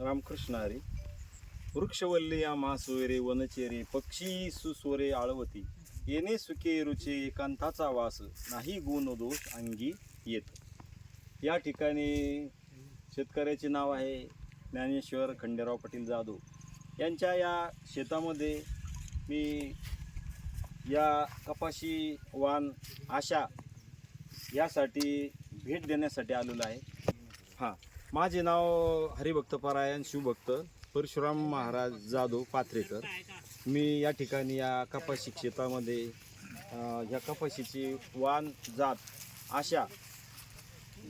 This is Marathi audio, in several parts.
रामकृष्ण हरी वृक्षवल्ली या मासुरे वनचेरे पक्षी सुस्वरे आळवती. येणे सुखे रुचे एकांताचा वास. नाही गुण दोष अंगी येत. या ठिकाणी शेतकऱ्याचे नाव आहे ज्ञानेश्वर खंडेराव पाटील जाधव. यांच्या या शेतामध्ये मी या कपाशी वान आशा यासाठी भेट देण्यासाठी आलेलो आहे. हां. माझे नाव हरिभक्त पारायण शिवभक्त. परशुराम महाराज जाधव पात्रेकर मी या ठिकाणी या कपाशी क्षेत्रामध्ये ह्या या कपाशीची वाण जात आशा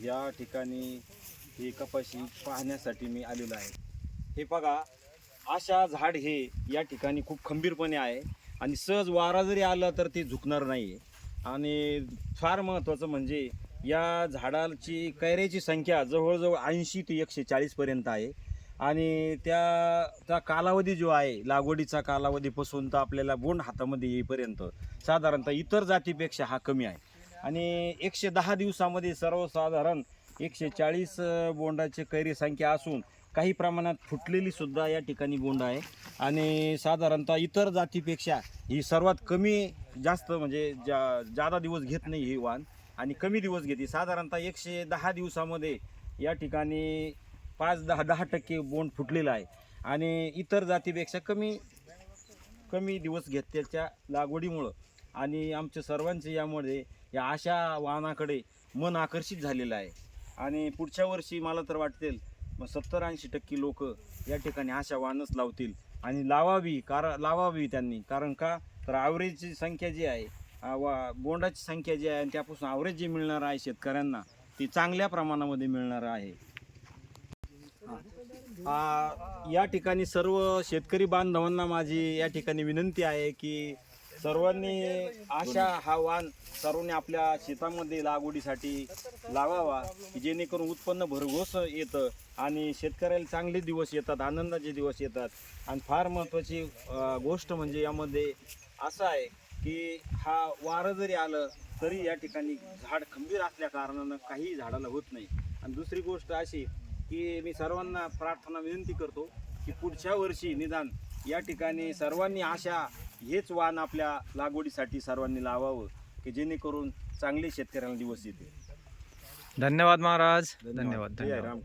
या ठिकाणी ही कपाशी पाहण्यासाठी मी आलेलो आहे. हे बघा आशा झाड हे या ठिकाणी खूप खंबीरपणे आहे आणि सहज वारा जरी आला तर ते झुकणार नाही आहे आणि फार महत्त्वाचं म्हणजे या झाडाची कैऱ्याची संख्या जवळजवळ ऐंशी ते एकशे चाळीसपर्यंत आहे. आणि त्या त्या कालावधी जो आहे लागवडीचा कालावधीपासून तर आपल्याला बोंड हातामध्ये येईपर्यंत साधारणतः इतर जातीपेक्षा हा कमी आहे. आणि एकशे दहा दिवसामध्ये सर्वसाधारण एकशे चाळीस बोंडाची कैरी संख्या असून काही प्रमाणात फुटलेली सुद्धा या ठिकाणी बोंड आहे. आणि साधारणतः इतर जातीपेक्षा ही सर्वात कमी जास्त म्हणजे जा जादा दिवस घेत नाही ही वाण. आणि कमी दिवस घेते. साधारणतः एकशे दहा दिवसामध्ये या ठिकाणी पाच दहा दहा टक्के बोंड फुटलेलं आहे. आणि इतर जातीपेक्षा कमी कमी दिवस घेत त्याच्या लागवडीमुळं. आणि आमच्या सर्वांचे यामुळे या अशा वाहनाकडे मन आकर्षित झालेलं आहे. आणि पुढच्या वर्षी मला तर वाटतील मग सत्तर ऐंशी टक्के लोक या ठिकाणी अशा वाहनच लावतील. आणि लावावी कार लावावी त्यांनी. कारण का? तर ॲव्हरेजची संख्या जी आहे वा बोंडाची संख्या जी आहे आणि त्यापासून आवरेज जे मिळणार आहे शेतकऱ्यांना ती चांगल्या प्रमाणामध्ये मिळणार आहे. या ठिकाणी सर्व शेतकरी बांधवांना माझी या ठिकाणी विनंती आहे की सर्वांनी आशा हा वाण सर्वांनी आपल्या शेतामध्ये लागवडीसाठी लावावा की जेणेकरून उत्पन्न भरघोस येतं आणि शेतकऱ्याला चांगले दिवस येतात आनंदाचे दिवस येतात. आणि फार महत्त्वाची गोष्ट म्हणजे यामध्ये असं आहे की हा वारं जरी आलं तरी या ठिकाणी झाड खंबीर असल्या कारणानं काही झाडाला होत नाही. आणि दुसरी गोष्ट अशी की मी सर्वांना प्रार्थना विनंती करतो की पुढच्या वर्षी निदान या ठिकाणी सर्वांनी आशा हेच वाण आपल्या लागवडीसाठी सर्वांनी लावावं की जेणेकरून चांगले शेतकऱ्यांना दिवस येतील. धन्यवाद महाराज. धन्यवाद. धन्यवाद. राम.